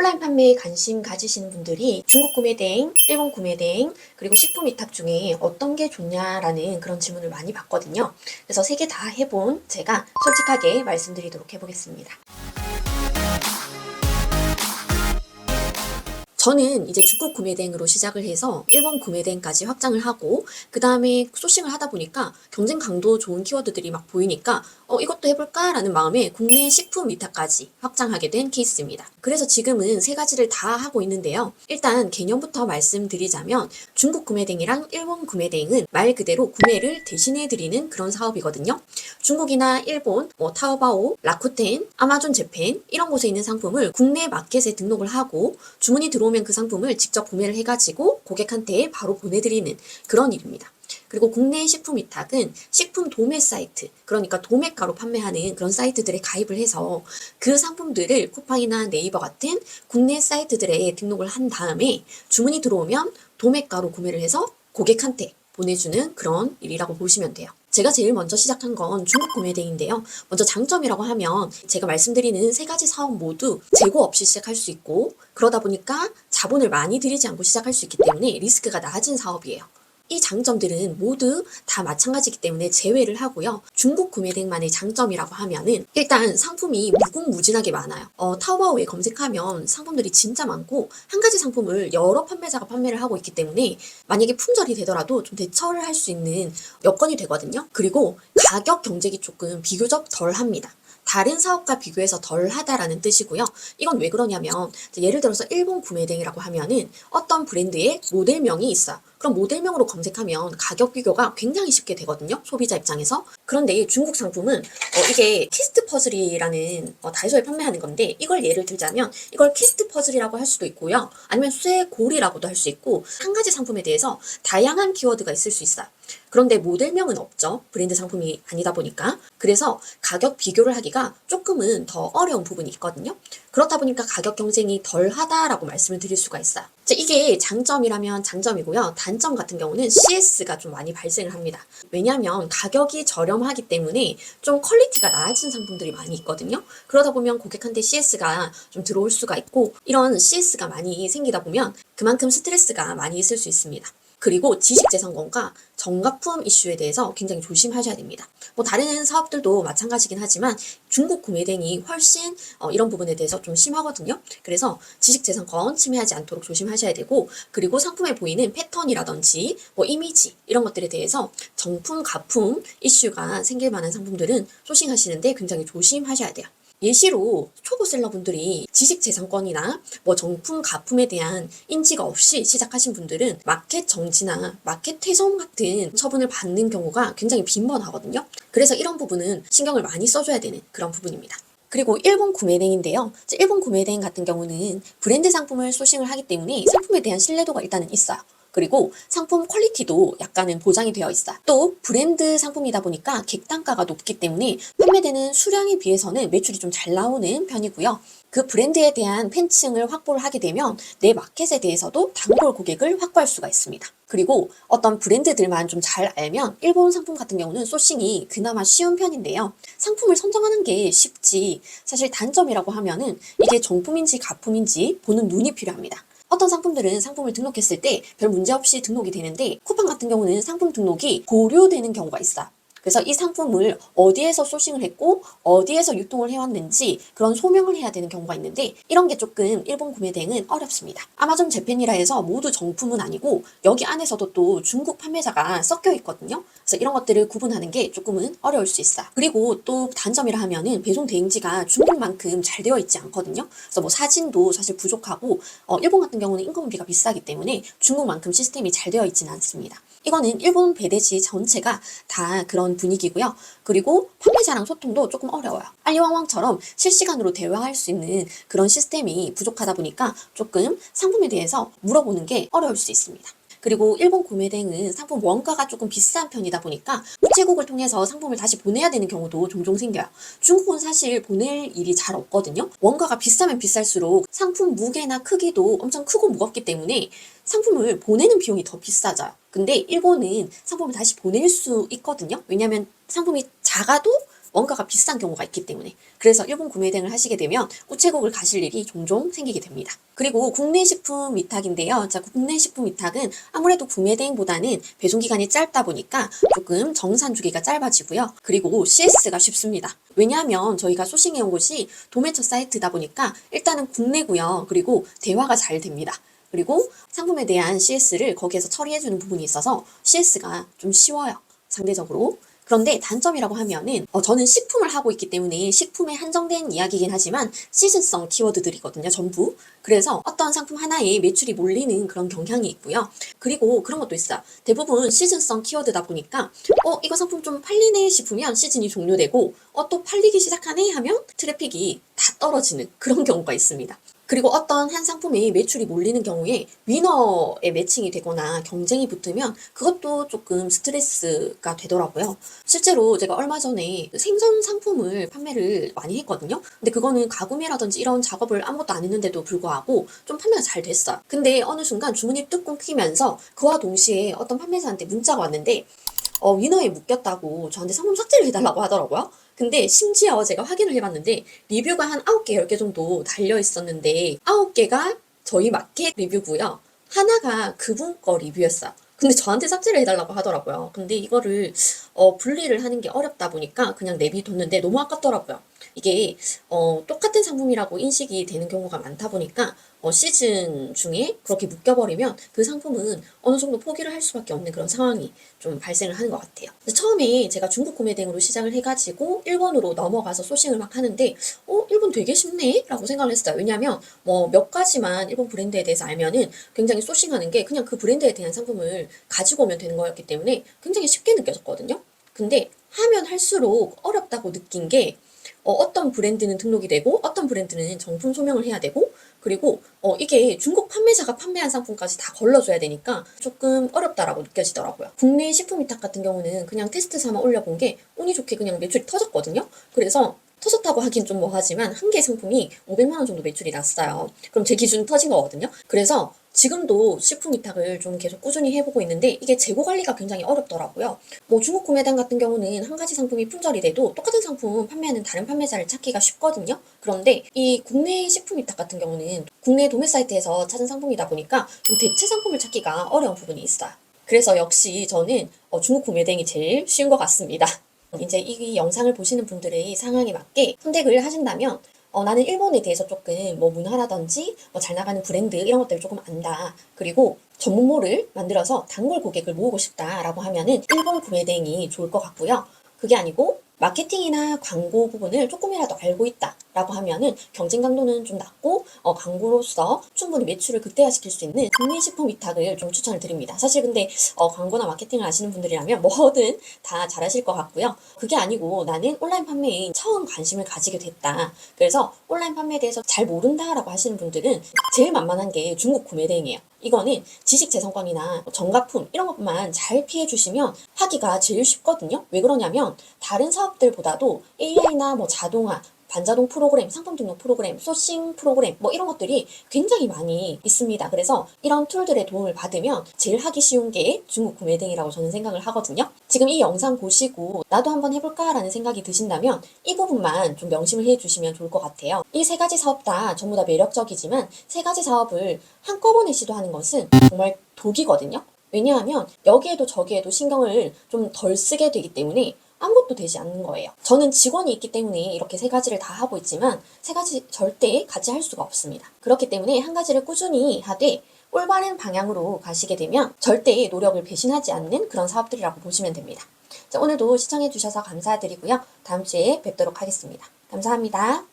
온라인 판매에 관심 가지시는 분들이 중국 구매 대행, 일본 구매 대행, 그리고 식품 위탁 중에 어떤 게 좋냐라는 그런 질문을 많이 받거든요. 그래서 세 개 다 해본 제가 솔직하게 말씀드리도록 해보겠습니다. 저는 이제 중국 구매대행으로 시작을 해서 일본 구매대행까지 확장을 하고 그 다음에 소싱을 하다 보니까 경쟁 강도 좋은 키워드들이 막 보이니까 어 이것도 해볼까 라는 마음에 국내 식품 위탁까지 확장하게 된 케이스입니다. 그래서 지금은 세 가지를 다 하고 있는데요. 일단 개념부터 말씀드리자면 중국 구매대행이랑 일본 구매대행은 말 그대로 구매를 대신해 드리는 그런 사업이거든요. 중국이나 일본, 뭐 타오바오, 라쿠텐, 아마존 재팬 이런 곳에 있는 상품을 국내 마켓에 등록을 하고 주문이 들어오면 그 상품을 직접 구매를 해가지고 고객한테 바로 보내드리는 그런 일입니다. 그리고 국내 식품 위탁은 식품 도매 사이트, 그러니까 도매가로 판매하는 그런 사이트들에 가입을 해서 그 상품들을 쿠팡이나 네이버 같은 국내 사이트들에 등록을 한 다음에 주문이 들어오면 도매가로 구매를 해서 고객한테 보내주는 그런 일이라고 보시면 돼요. 제가 제일 먼저 시작한 건 중국 구매대인데요. 먼저 장점이라고 하면 제가 말씀드리는 세 가지 사업 모두 재고 없이 시작할 수 있고 그러다 보니까 자본을 많이 들이지 않고 시작할 수 있기 때문에 리스크가 낮은 사업이에요. 이 장점들은 모두 다 마찬가지이기 때문에 제외를 하고요. 중국 구매대행만의 장점이라고 하면은 일단 상품이 무궁무진하게 많아요. 어, 타오바오에 검색하면 상품들이 진짜 많고 한 가지 상품을 여러 판매자가 판매를 하고 있기 때문에 만약에 품절이 되더라도 좀 대처를 할 수 있는 여건이 되거든요. 그리고 가격 경쟁이 조금 비교적 덜 합니다. 다른 사업과 비교해서 덜 하다라는 뜻이고요. 이건 왜 그러냐면 예를 들어서 일본 구매대행이라고 하면은 어떤 브랜드의 모델명이 있어요. 그럼 모델명으로 검색하면 가격 비교가 굉장히 쉽게 되거든요. 소비자 입장에서. 그런데 중국 상품은 어, 이게 키스트 퍼즐이라는 어, 다이소에 판매하는 건데 이걸 예를 들자면 이걸 키스트 퍼즐이라고 할 수도 있고요. 아니면 쇠골이라고도 할 수 있고 한 가지 상품에 대해서 다양한 키워드가 있을 수 있어요. 그런데 모델명은 없죠. 브랜드 상품이 아니다 보니까. 그래서 가격 비교를 하기가 조금은 더 어려운 부분이 있거든요. 그렇다 보니까 가격 경쟁이 덜 하다라고 말씀을 드릴 수가 있어요. 이게 장점이라면 장점이고요. 단점 같은 경우는 CS가 좀 많이 발생을 합니다. 왜냐하면 가격이 저렴하기 때문에 좀 퀄리티가 낮은 상품들이 많이 있거든요. 그러다 보면 고객한테 CS가 좀 들어올 수가 있고 이런 CS가 많이 생기다 보면 그만큼 스트레스가 많이 있을 수 있습니다. 그리고 지식재산권과 정가품 이슈에 대해서 굉장히 조심하셔야 됩니다. 뭐 다른 사업들도 마찬가지긴 하지만 중국 구매대행이 훨씬 어, 이런 부분에 대해서 좀 심하거든요. 그래서 지식재산권 침해하지 않도록 조심하셔야 되고 그리고 상품에 보이는 패턴이라든지 뭐 이미지 이런 것들에 대해서 정품, 가품 이슈가 생길 만한 상품들은 소싱하시는데 굉장히 조심하셔야 돼요. 예시로 초보셀러분들이 지식재산권이나 뭐 정품, 가품에 대한 인지가 없이 시작하신 분들은 마켓 정지나 마켓 퇴선 같은 처분을 받는 경우가 굉장히 빈번하거든요. 그래서 이런 부분은 신경을 많이 써줘야 되는 그런 부분입니다. 그리고 일본 구매대행인데요. 일본 구매대행 같은 경우는 브랜드 상품을 소싱을 하기 때문에 상품에 대한 신뢰도가 일단은 있어요. 그리고 상품 퀄리티도 약간은 보장이 되어 있어요. 또 브랜드 상품이다 보니까 객단가가 높기 때문에 판매되는 수량에 비해서는 매출이 좀 잘 나오는 편이고요. 그 브랜드에 대한 팬층을 확보를 하게 되면 내 마켓에 대해서도 단골 고객을 확보할 수가 있습니다. 그리고 어떤 브랜드들만 좀 잘 알면 일본 상품 같은 경우는 소싱이 그나마 쉬운 편인데요. 상품을 선정하는 게 쉽지 사실 단점이라고 하면은 이게 정품인지 가품인지 보는 눈이 필요합니다. 어떤 상품들은 상품을 등록했을 때 별 문제 없이 등록이 되는데 쿠팡 같은 경우는 상품 등록이 고려되는 경우가 있어요. 그래서 이 상품을 어디에서 소싱을 했고 어디에서 유통을 해왔는지 그런 소명을 해야 되는 경우가 있는데 이런 게 조금 일본 구매 대행은 어렵습니다. 아마존 재팬이라 해서 모두 정품은 아니고 여기 안에서도 또 중국 판매자가 섞여 있거든요. 그래서 이런 것들을 구분하는 게 조금은 어려울 수 있어요. 그리고 또 단점이라 하면은 배송 대행지가 중국만큼 잘 되어 있지 않거든요. 그래서 뭐 사진도 사실 부족하고 어, 일본 같은 경우는 인건비가 비싸기 때문에 중국만큼 시스템이 잘 되어 있지는 않습니다. 이거는 일본 배대지 전체가 다 그런 분위기고요. 그리고 판매자랑 소통도 조금 어려워요. 알리왕왕처럼 실시간으로 대화할 수 있는 그런 시스템이 부족하다 보니까 조금 상품에 대해서 물어보는 게 어려울 수 있습니다. 그리고 일본 구매대행은 상품 원가가 조금 비싼 편이다 보니까 우체국을 통해서 상품을 다시 보내야 되는 경우도 종종 생겨요. 중국은 사실 보낼 일이 잘 없거든요. 원가가 비싸면 비쌀수록 상품 무게나 크기도 엄청 크고 무겁기 때문에 상품을 보내는 비용이 더 비싸져요. 근데 일본은 상품을 다시 보낼 수 있거든요. 왜냐하면 상품이 작아도 원가가 비싼 경우가 있기 때문에 그래서 일본 구매 대행을 하시게 되면 우체국을 가실 일이 종종 생기게 됩니다. 그리고 국내 식품 위탁인데요. 자, 국내 식품 위탁은 아무래도 구매 대행보다는 배송 기간이 짧다 보니까 조금 정산 주기가 짧아지고요. 그리고 CS가 쉽습니다. 왜냐하면 저희가 소싱해 온 곳이 도매처 사이트다 보니까 일단은 국내고요. 그리고 대화가 잘 됩니다. 그리고 상품에 대한 CS를 거기에서 처리해주는 부분이 있어서 CS가 좀 쉬워요. 상대적으로. 그런데 단점이라고 하면은 어, 저는 식품을 하고 있기 때문에 식품에 한정된 이야기긴 하지만 시즌성 키워드들이거든요 전부 그래서 어떤 상품 하나에 매출이 몰리는 그런 경향이 있고요 그리고 그런 것도 있어요 대부분 시즌성 키워드다 보니까 어 이거 상품 좀 팔리네 싶으면 시즌이 종료되고 어 또 팔리기 시작하네 하면 트래픽이 다 떨어지는 그런 경우가 있습니다 그리고 어떤 한 상품이 매출이 몰리는 경우에 위너에 매칭이 되거나 경쟁이 붙으면 그것도 조금 스트레스가 되더라고요. 실제로 제가 얼마 전에 생선 상품을 판매를 많이 했거든요. 근데 그거는 가구매라든지 이런 작업을 아무것도 안 했는데도 불구하고 좀 판매가 잘 됐어요. 근데 어느 순간 주문이 뚝 끊기면서 그와 동시에 어떤 판매자한테 문자가 왔는데 어, 위너에 묶였다고 저한테 상품 삭제를 해달라고 하더라고요. 근데 심지어 제가 확인을 해봤는데 리뷰가 한 9개, 10개 정도 달려 있었는데 9개가 저희 마켓 리뷰고요. 하나가 그분 거 리뷰였어요. 근데 저한테 삭제를 해달라고 하더라고요. 근데 이거를 어, 분리를 하는 게 어렵다 보니까 그냥 내비뒀는데 너무 아깝더라고요. 이게 어, 똑같은 상품이라고 인식이 되는 경우가 많다 보니까 어, 시즌 중에 그렇게 묶여버리면 그 상품은 어느 정도 포기를 할 수밖에 없는 그런 상황이 좀 발생을 하는 것 같아요. 처음에 제가 중국 구매 대행으로 시작을 해가지고 일본으로 넘어가서 소싱을 막 하는데 어 일본 되게 쉽네? 라고 생각을 했어요. 왜냐하면 뭐 몇 가지만 일본 브랜드에 대해서 알면은 굉장히 소싱하는 게 그냥 그 브랜드에 대한 상품을 가지고 오면 되는 거였기 때문에 굉장히 쉽게 느껴졌거든요. 근데 하면 할수록 어렵다고 느낀 게 어, 어떤 브랜드는 등록이 되고 어떤 브랜드는 정품 소명을 해야 되고 그리고 어, 이게 중국 판매자가 판매한 상품까지 다 걸러줘야 되니까 조금 어렵다라고 느껴지더라고요. 국내 식품 위탁 같은 경우는 그냥 테스트 삼아 올려본 게 운이 좋게 그냥 매출이 터졌거든요. 그래서 터졌다고 하긴 좀 뭐하지만 한 개 상품이 500만 원 정도 매출이 났어요. 그럼 제 기준 터진 거거든요. 그래서 지금도 식품 위탁을 좀 계속 꾸준히 해보고 있는데 이게 재고 관리가 굉장히 어렵더라고요. 뭐 중국 구매단 같은 경우는 한 가지 상품이 품절이 돼도 똑같은 상품 판매하는 다른 판매자를 찾기가 쉽거든요. 그런데 이 국내 식품 위탁 같은 경우는 국내 도매 사이트에서 찾은 상품이다 보니까 좀 대체 상품을 찾기가 어려운 부분이 있어요. 그래서 역시 저는 어, 중국 구매대행이 제일 쉬운 것 같습니다. 이제 이 영상을 보시는 분들의 상황에 맞게 선택을 하신다면 어, 나는 일본에 대해서 조금 뭐 문화라든지 뭐 잘 나가는 브랜드 이런 것들을 조금 안다. 그리고 전문몰을 만들어서 단골 고객을 모으고 싶다라고 하면은 일본 구매 대행이 좋을 것 같고요. 그게 아니고 마케팅이나 광고 부분을 조금이라도 알고 있다 라고 하면은 경쟁 강도는 좀 낮고 어, 광고로서 충분히 매출을 극대화시킬 수 있는 국내 식품 위탁을 좀 추천을 드립니다. 사실 근데 어, 광고나 마케팅을 아시는 분들이라면 뭐든 다 잘하실 것 같고요. 그게 아니고 나는 온라인 판매에 처음 관심을 가지게 됐다. 그래서 온라인 판매에 대해서 잘 모른다라고 하시는 분들은 제일 만만한 게 중국 구매 대행이에요. 이거는 지식 재성권이나 정가품 이런 것만 잘 피해 주시면 하기가 제일 쉽거든요. 왜 그러냐면 다른 사업들보다도 AI나 뭐 자동화 반자동 프로그램, 상품 등록 프로그램, 소싱 프로그램 뭐 이런 것들이 굉장히 많이 있습니다. 그래서 이런 툴들의 도움을 받으면 제일 하기 쉬운 게 중국 구매 등이라고 저는 생각을 하거든요. 지금 이 영상 보시고 나도 한번 해볼까라는 생각이 드신다면 이 부분만 좀 명심을 해주시면 좋을 것 같아요. 이 세 가지 사업 다 전부 다 매력적이지만 세 가지 사업을 한꺼번에 시도하는 것은 정말 독이거든요. 왜냐하면 여기에도 저기에도 신경을 좀 덜 쓰게 되기 때문에 아무것도 되지 않는 거예요. 저는 직원이 있기 때문에 이렇게 세 가지를 다 하고 있지만 세 가지 절대 같이 할 수가 없습니다. 그렇기 때문에 한 가지를 꾸준히 하되 올바른 방향으로 가시게 되면 절대 노력을 배신하지 않는 그런 사업들이라고 보시면 됩니다. 자, 오늘도 시청해 주셔서 감사드리고요. 다음 주에 뵙도록 하겠습니다. 감사합니다.